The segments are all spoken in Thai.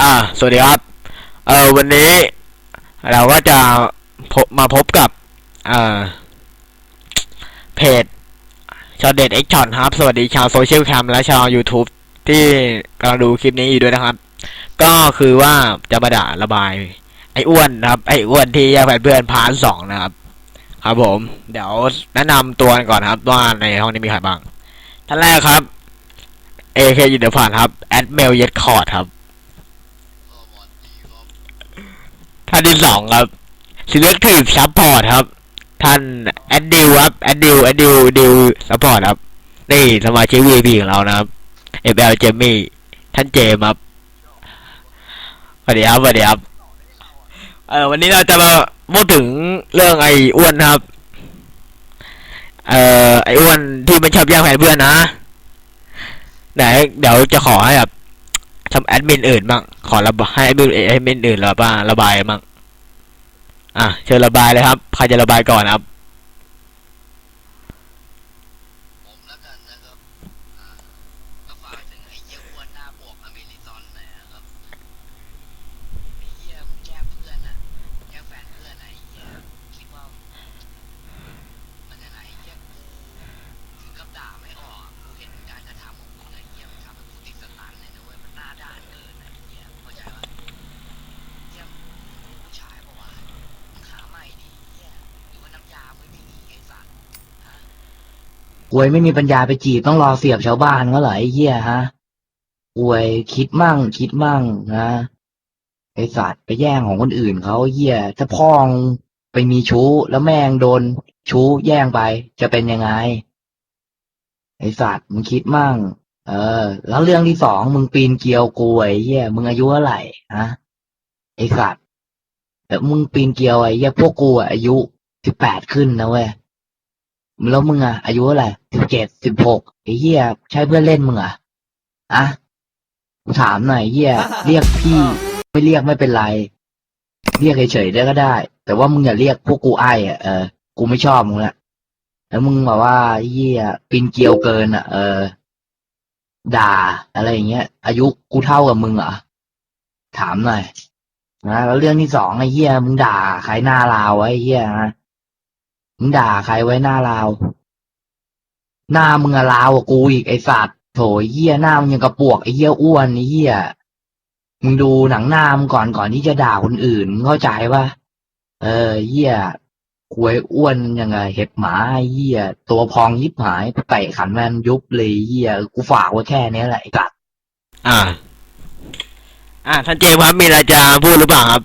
อ่า สวัสดีครับ เออวันนี้เราก็จะพบมาพบกับ เอ่อ เพจชาวเด็ดเอ็กช็อตครับ สวัสดีชาวโซเชียลแคมและชาว YouTube ที่กำลังดูคลิปนี้อยู่ด้วยนะครับ ก็คือว่าจะมาด่าระบาย ไอ้อ้วนนะครับ ไอ้อ้วนที่แยกแฟนเพื่อนพาร์ทสองนะครับ ครับผม เดี๋ยวแนะนำตัวกันก่อนครับ ว่าในห้องนี้มีใครบ้าง ท่านแรกครับ AK ยินเดผ่านครับ แอดเมลเย็ดคอร์ดครับ ท่านที่สองครับ Selective Support ครับ ท่านแอดดิวครับแอดดิวแอดดิวดิวซัพพอร์ตครับ นี่สมาชิก VP ของเรานะครับ FL เจมี่ท่านเจมครับสวัสดีครับสวัสดีครับ เออวันนี้เราจะมาพูดถึงเรื่องไอ้อ้วนครับ เอ่อไอ้อ้วนที่มันชอบแย่งแฟนเพื่อนนะไหนเดี๋ยวจะขอให้แบบ ทำแอดมินอื่นบ้างขอระบายให้แอดมินแอดมินอื่นระบายระบายบ้างอะเชิญระบายเลยครับใครจะระบายก่อนครับ อวยไม่มีปัญญาไปจีบต้องรอเสียบชาวบ้านเขาเหรอไอ้เหี้ยฮะอวยคิดมั่ง คิดมั่งนะไอสัตว์ไปแย่งของคนอื่นเขาเหี้ยถ้าพ่องไปมีชู้แล้วแม่งโดน ชู้แย่งไป จะเป็นยังไง ไอสัตว์มึงคิดมั่ง เออ แล้วเรื่องที่สองมึงปีนเกลียวกูไอ้เหี้ยมึงอายุเท่าไหร่ฮะไอสัตว์แต่มึงปีนเกลียวไอ้เหี้ยพวกกูอายุสิบแปดขึ้นนะเว้ย แล้วมึงอะ อายุเท่าไหร่สิบเจ็ดสิบหกไอ้เหี้ยใช่เพื่อนเล่นมึงอะอะกูถามหน่อยเหี้ยเรียกพี่ ไม่เรียกไม่เป็นไร เรียกเฉยๆได้ก็ได้ แต่ว่ามึงอย่าเรียกพวกกูไอ้อะเออกูไม่ชอบมึงละแล้วมึงแบบว่าเหี้ยปีนเกลียวเกินอะ เออ ด่าอะไรอย่างเงี้ย อายุกูเท่ากับมึงเหรอถามหน่อยนะแล้วเรื่องที่สองไอ้เหี้ยมึงด่าใครหน้าลาวไว้ไอ้เหี้ยนะ มึงด่าใครไว้หน้าลาว หน้ามึงอะลาวกูอีกไอสัตว์โถเหี้ยหน้ามึงยังกระปวกไอเหี้ยอ้วนไอเหี้ยมึงดูหนังหน้ามึงก่อนก่อนที่จะด่าคนอื่นเข้าใจปะเออเหี้ยควยอ้วนยังไงเห็บหมาไอ้เหี้ยตัวพองยิบหายเตขันแมนยุบเลยเหี้ยกูฝากไว้แค่นี้แหละไอ้สัตว์อ่า อ่าท่านเจมส์ครับมีอะไรจะพูดหรือเปล่าครับ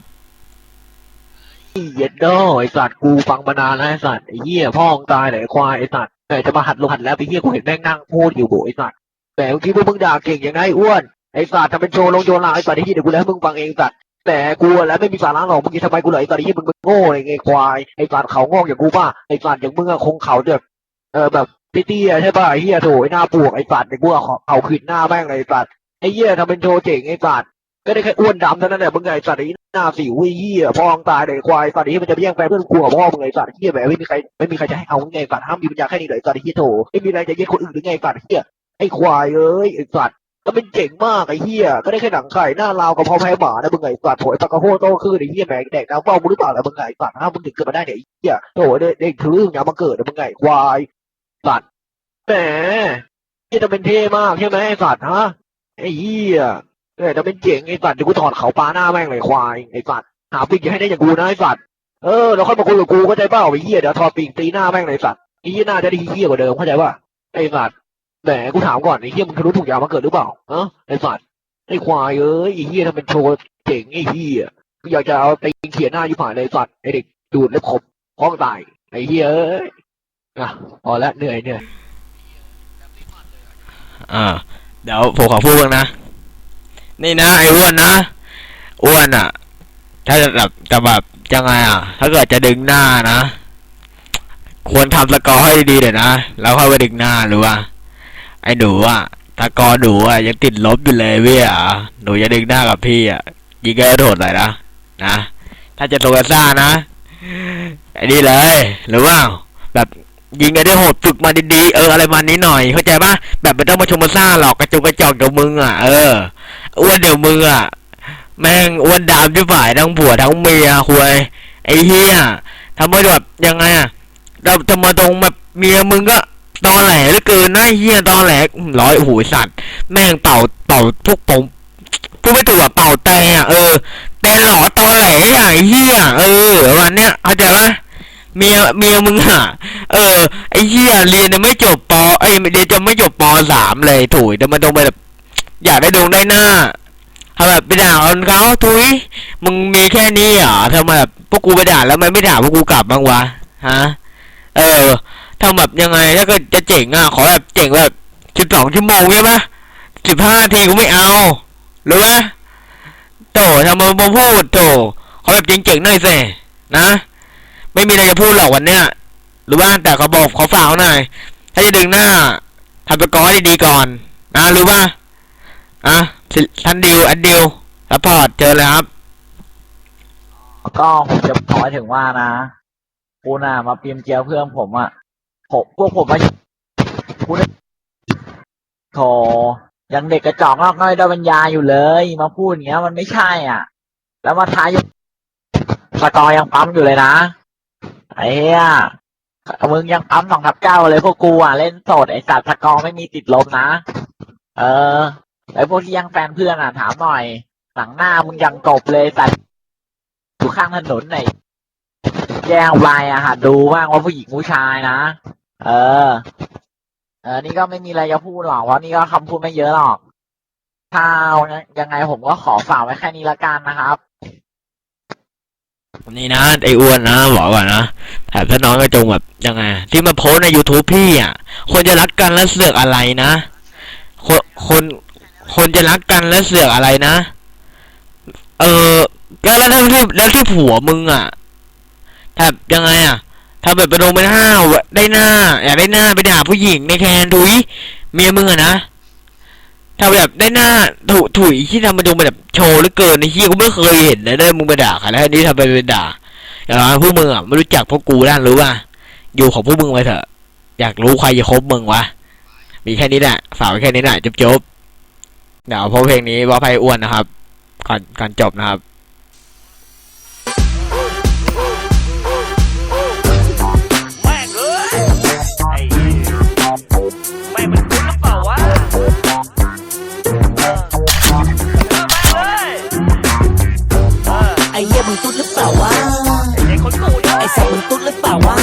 เย็ดโดไอสัตว์กูฟังมานานแล้วไอสัตว์ไอเหี้ยพ่องตายไหนควายไอสัตว์แต่จะมาหัดลงหัดแล้วไอเหี้ยกูเห็นแม่งนั่งพูดอยู่โบไอสัตว์แต่เมื่อกี้พวกมึงด่าเก่งยังไงอ้วนไอสัตว์ทำเป็นโชว์ลงโชว์ลาไอสัตว์ไอเหี้ยเดี๋ยวกูแล้วให้มึงฟังเองสัตว์แต่กูแล้วไม่มีสาระหรอกมึงทำไมกูเหรอไอสัตว์ไอเหี้ยมึงมึงโง่ไงควายไอสัตว์เขางอกอย่างกูป่ะไอสัตว์อย่างมึงอะคงเขาแบบเออแบบเตี้ยใช่ป่ะไอเหี้ยโถไอหน้าปวกไอสัตว์ไอกูอะเขาขึ้นหน้าแม่งไอสัตว์ไอเหี้ยทำเป็นโชว์เจ๋งไอสัตว์ ก็ได้แค่อ้วนดำเท่านั้นแหละมึงไงสัตว์ไอหน้าสิวเหี้ยพ่องตายเลยควายสัตว์นี้มันจะไปแย่งแฟนเพื่อนกูกับพ่อมึงไอ้สัตว์เหี้ยแบบไม่มีใครไม่มีใครจะให้เอาไงสัตว์ห้ามมีปัญญาแค่นี้เลยสัตว์เหี้ยโถไม่มีอะไรจะแย่งคนอื่นหรือไงสัตว์เหี้ยไอ้ควายเอ้ยไอ้สัตว์ก็เป็นเจ๋งมากไอ้เหี้ยก็ได้แค่หนังไข่หน้าลาวกับพ่อแพ้หมานะมึงไงสัตว์โถไอ้ปากกระโฮโตขึ้นไอ้เหี้ยแหมงแดกน้ำเฝ้ามึงหรือเปล่าล่ะมึงไงสัตว์ห้ามมึงถึงเกิดมาได้เนี่ยไอ้เหี้ยโถเด็กเด็กถืออย่ามาเกิดนะมึงไงควายสัตว์แหมเหี้ยจะเป็นเท่มากใช่ไหมไอ้สัตว์ฮะไอ้เหี้ย เออจะเป็นเจ๋งไอ้สัตว์เดี๋ยวกูถอดเขาปลาหน้าแม่งเลยควายไอ้สัตว์หาปีกให้ได้อย่างกูนะไอ้สัตว์เออแล้วค่อยมาคุยกับกูเข้าใจเปล่าไอ้เหี้ยเดี๋ยวถอดปีกตีหน้าแม่งเลยสัตว์ไอ้เหี้ยหน้าจะได้เหี้ยกว่าเดิมเข้าใจป่ะไอ้สัตว์แหมกูถามก่อนไอ้เหี้ยมึงเคยรู้ถูกยามาเกิดหรือเปล่าเออไอ้สัตว์ไอ้ควายเอ้ยไอ้เหี้ยทำเป็นโชว์เจ๋งไอ้เหี้ยกูอยากจะเอาตีนเขียนหน้าอยู่ผ่านเลยสัตว์ไอ้เด็กดูดเล็บขบพ้องตายไอ้เหี้ยเอ้ยอะพอละเหนื่อยเหนื่อยอ่าเดี๋ยวผมขอพูดบ้างนะ นี่นะไอ้อ้วนนะอ้วนอะ ถ้าจะแบบจะแบบยังไงอะ ถ้าเกิดจะดึงหน้านะควรทำสกอร์ให้ดีเดี๋ยวนะแล้วค่อยไปดึงหน้าหรือว่า ไอ้หนูอะตะกอหนูอะยังติดลบอยู่เลยเว้ยอะหนูจะดึงหน้ากับพี่อะยิงก็โดดเลยนะนะถ้าจะโทรซ่านะไอ้นี่เลย หรือว่าแบบยิงกันได้โหดฝึกมาดีๆเอออะไรมานี้หน่อยเข้าใจปะแบบไม่ต้องมาชมมาซ่าหรอกกระจุกกระจอกเดี๋ยวมึงอะเออ อ้วนเดี๋ยวมึงอะ แม่งอ้วนดามที่ฝ่ายทั้งผัวทั้งเมียคุยไอ้เฮียทำไมแบบยังไงอะเราจะมาตรงแบบเมียมึงก็ตอแหลเหลือเกินนะไอเฮียตอแหลร้อยหูสัตว์ แม่งเป่าเป่าพวกผมพูดไม่ถูกอะเป่าแต่อะเออแต่หล่อตอแหลอย่างไอ้เฮียเออวันเนี้ยเข้าใจปะเมียเมียมึงอะเออไอ้เฮียเรียนยังไม่จบปอไอ้เรียนจะไม่จบปสามเลยถุยแต่มาตรงไปแบบ อยากได้ดวงได้หน้าทำแบบไปด่าคนเขาทุยมึงมีแค่นี้เหรอทำแบบพวกกูไปด่าแล้วมันไม่ด่าพวกกูกลับบ้างวะฮะเออทำแบบยังไงถ้าเกิดจะเจ๋งอะขอแบบเจ๋งแบบสิบสองชั่วโมงใช่ไหมสิบห้าทีกูไม่เอารู้ปะโตทำมามพูดโตขอแบบเจ๋งๆหน่อยสินะ ไม่มีอะไรจะพูดหรอกวันเนี้ยรู้ป่ะแต่เขาบอกเขาฝากเขาหน่อยถ้าจะดึงหน้าทำไปกอให้ดีๆก่อนนะรู้ป่ะ อะท่านดิวอันดิวซัพพอร์ตเจอเลยครับ ก็ผมจะขอถึงว่านะกูน่ะมาเปียมเจียวเพื่อนผมอะผมพวกผมมากูเนี่ยโถยังเด็กกระจอกนอกน้อยด้อยปัญญาอยู่เลย มาพูดอย่างเงี้ย มันไม่ใช่อะ แล้วมาทายสกอร์ยังปั๊มอยู่เลยนะไอ้เหี้ยมึงยังปั๊มสองทับเก้าเลยพวกกูอะเล่นโสดไอ้สัตว์สกอร์ไม่มีติดลบนะ เออ ไอ้พวกที่ยังแฟนเพื่อนอะถามหน่อย หลังหน้ามึงยังกบเลยสัตว์อยู่ข้างถนนไหนแย่งไปอะหัดดูบ้างว่าผู้หญิงผู้ชายนะ เออ เออ นี่ก็ไม่มีอะไรจะพูดหรอกเพราะนี่ก็คำพูดไม่เยอะหรอกถ้าอายังไงผมก็ขอฝากไว้แค่นี้ละกันนะครับนี่นะไอ้อ้วนนะบอกก่อนนะแถบถ้าน้องกระจงแบบยังไง ที่มาโพสใน YouTube พี่อะ คนจะรักกันแล้วเสือกอะไรนะ คนคน คนจะรักกันแล้วเสือกอะไรนะ เออแล้วแล้วที่แล้วที่ผัวมึงอะแถบยังไงอะถ้าแบบไปลงไปห้าวได้หน้า อยากได้หน้าไปด่าผู้หญิงในแคนถุยเมียมึงอะนะถ้าแบบได้หน้าถุถุยที่ทำมาดูมาแบบโชว์เหลือเกินในที่กูไม่เคยเห็นเลยได้มึงไปด่าใครแล้วอันนี้ทำไปเป็นด่าอย่างพวกมึงอะไม่รู้จักพวกกูด้านรู้ป่ะอยู่ของพวกมึงไว้เถอะ อยากรู้ใครจะคบมึงวะมีแค่นี้แหละฝากไว้แค่นี้แหละจบจบ เดี๋ยวพอเพลงนี้ว่าไพอ้วนนะครับ ก่อนก่อนจบนะครับแม่งเอ้ยไอ้แม่งมันคุ้นหรือเปล่าวะเออเออแม่งเลยเออไอ้เหี้ยมึงตุ๊ดหรือเปล่าวะไอ้เด็กคนกูเนี่ยไอ้สัตว์มึงตุ๊ดหรือเปล่าวะ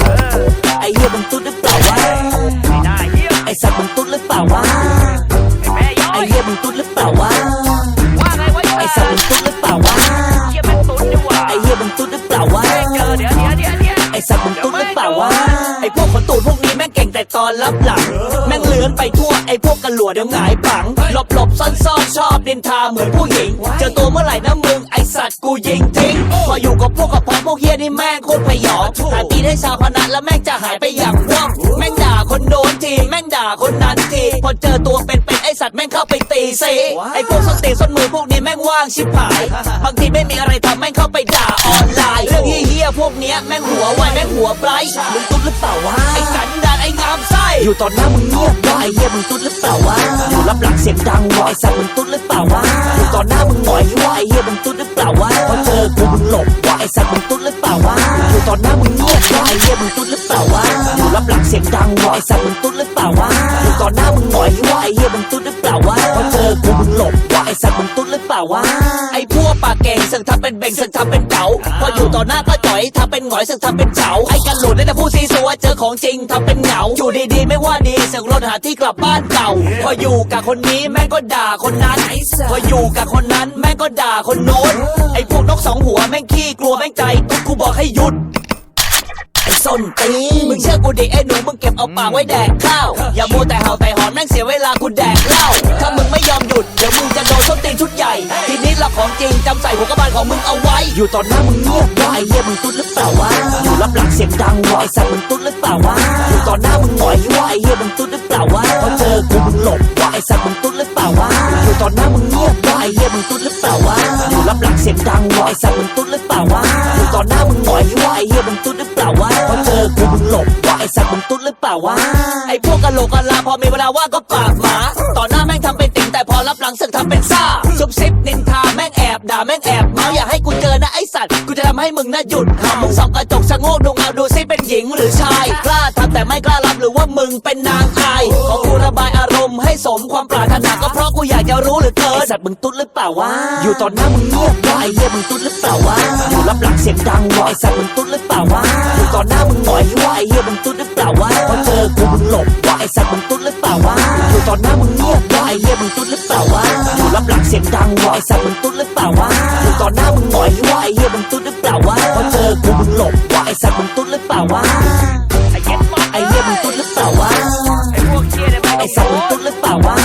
เออไอ้เหี้ยมึงตุ๊ดหรือเปล่าวะไอ้หน้าเหี้ยไอ้สัตว์มึงตุ๊ดหรือเปล่าวะ รับหลัง แม่งเลือนไปทั่วไอ้พวกกันหลัวเดี๋ยวหงายปัง หลบหลบซ่อนซ่อนชอบดินทาเหมือนผู้หญิง เจอตัวเมื่อไหร่นะมึงไอ้สัตว์กูยิงทิ้ง พออยู่กับพวกกับพองพวกเฮียนี่แม่งโคตรพยองหาตีได้ชาวพนันแล้วแม่งจะหายไปอย่างว่องแม่งด่าคนโดนที แม่งด่าคนนั้นที พอเจอตัวเป็น ไอ้สัตว์แม่งเข้าไปตีซีไอ้พวกส้นตีนส้นมือพวกนี้แม่งว่างชิบหาย บางทีไม่มีอะไรทำแม่งเข้าไปด่าออนไลน์ เรื่องเฮี้ยๆพวกเนี้ยแม่งหัวไวแม่งหัวไบรท์มึงตุ๊ดหรือเปล่าวะไอ้สันดานไอ้งามไส้อยู่ตอนหน้ามึงเงียบวะไอ้เหี้ยมึงตุ๊ดหรือเปล่าวะอยู่รับหลังเสียงดังวะไอ้สัตว์มึงตุ๊ดหรือเปล่าวะอยู่ตอนหน้ามึงหงอยวะไอ้เหี้ยมึงตุ๊ดหรือเปล่าวะพอเจอกูมึงหลบวะไอ้ สัตว์มึงตุ๊ดหรือเปล่าวะอยู่ตอนหน้ามึงเงียบไอ้เหี้ยมึงตุ๊ดหรือเปล่าวะอยู่รับหลังเสียงดังวะไอ้สัตว์มึงตุ๊ดหรือเปล่าวะอยู่ตอนหน้ามึงหงอยวะไอ้เหี้ยมึงตุ๊ดหรือเปล่าวะพอเจอกูมึงหลบ ไอ้สัตว์มึงตุ๊ดหรือเปล่าวะไอ้พวกปากเก่งสึกทำเป็นเบ่งสึกทำเป็นเก๋าพออยู่ต่อหน้าก็จ่อยทำเป็นหงอยสึกทำเป็นเฉาไอ้กันหลุดได้แต่ผู้ซีซัวเจอของจริงทำเป็นเหงาอยู่ดีๆไม่ว่าดีสึกรถหาที่กลับบ้านเก่า พออยู่กับคนนี้แม่งก็ด่าคนนั้นพออยู่กับคนนั้นแม่งก็ด่าคนโน้นไอ้พวกนกสองหัวแม่งขี้กลัวแม่งใจตุ๊กกูบอกให้หยุดไอ้ส้นตีนมึงเชื่อกูดิไอ้หนูมึงเก็บเอาปากไว้แดกข้าว อย่ามัวแต่เห่าแต่หอนแม่งเสียเวลากูแดกเหล้าถ้ามึง ไม่ยอมหยุดเดี๋ยวมึงจะโดนส้นตีนชุดใหญ่ ทีนี้ละของจริงจำใส่หัวกระบาลของมึงเอาไว้ อยู่ตอนหน้ามึงเงียบวะไอ้เหี้ยมึงตุ๊ดหรือเปล่าวะอยู่รับหลังเสียงดังวะไอ้สัตว์มึงตุ๊ดหรือเปล่าวะอยู่ตอนหน้ามึงหงอยวะไอ้เหี้ยมึงตุ๊ดหรือเปล่าวะพอเจอกูมึงหลบวะไอ้สัตว์มึงตุ๊ดหรือเปล่าวะอยู่ตอนหน้ามึงเงียบวะไอ้เหี้ยมึงตุ๊ดหรือเปล่าวะอยู่รับหลังเสียงดังวะไอ้สัตว์มึงตุ๊ดหรือเปล่าวะอยู่ตอนหน้ามึงหงอยวะไอ้เหี้ยมึงตุ๊ดหรือเปล่าวะพอเจอกูมึงหลบวะไอ้สัตว์มึงตุ๊ดหรือเปล่าวะไอ้พวกกะโหลกกะลาพอมีเวลาว่างก็ปากหมาต่อหน้า แต่พอรับหลังสึกทำเป็นซ่าซุบซิบนินทาแม่งแอบด่าแม่งแอบเมาอยากูเจอนะไอสัตว์กูจะทำให้มึงน่าหยุดหามึงส่องกระจกชะโงกดูเงาดูซิเป็นหญิงหรือชาย กล้าทำแต่ไม่กล้ารับหรือว่ามึงเป็นนางอายขอกูระบายอารมณ์ให้สมความปรารถนาก็เพราะกูอยากจะรู้หรือเกินไอสัตว์มึงตุ๊ดหรือเปล่าวะอยู่ตอนหน้ามึงเงียบวะไอ้เหี้ยมึงตุ๊ดหรือเปล่าวะอยู่รับหลังเสียงดังวะไอ้สัตว์มึงตุ๊ดหรือเปล่าวะอยู่ตอนหน้ามึงหงอยวะไอเหี้ยมึงตุ๊ดหรือเปล่าวะพอเจอกูมึงหลบ ไอ้สัตว์มึงตุ๊ดหรือเปล่าวะอยู่ตอนหน้ามึงเงียบวะไอ้เหี้ยมึงตุ๊ดหรือเปล่าวะอยู่รับหลังเสียงดังวะไอ้สัตว์มึงตุ๊ดหรือเปล่าวะอยู่ตอนหน้ามึงหงอยวะไอ้เหี้ยมึงตุ๊ดหรือเปล่าวะพอเจอกูมึงหลบวะไอ้สัตว์มึงตุ๊ดหรือเปล่าวะไอ้เย็ดฟักไอ้เหี้ยมึงตุ๊ดหรือเปล่าวะไอ้พวกเชี่ยเนี่ยแม่งไอ้สัตว์มึงตุ๊ดหรือเปล่าวะ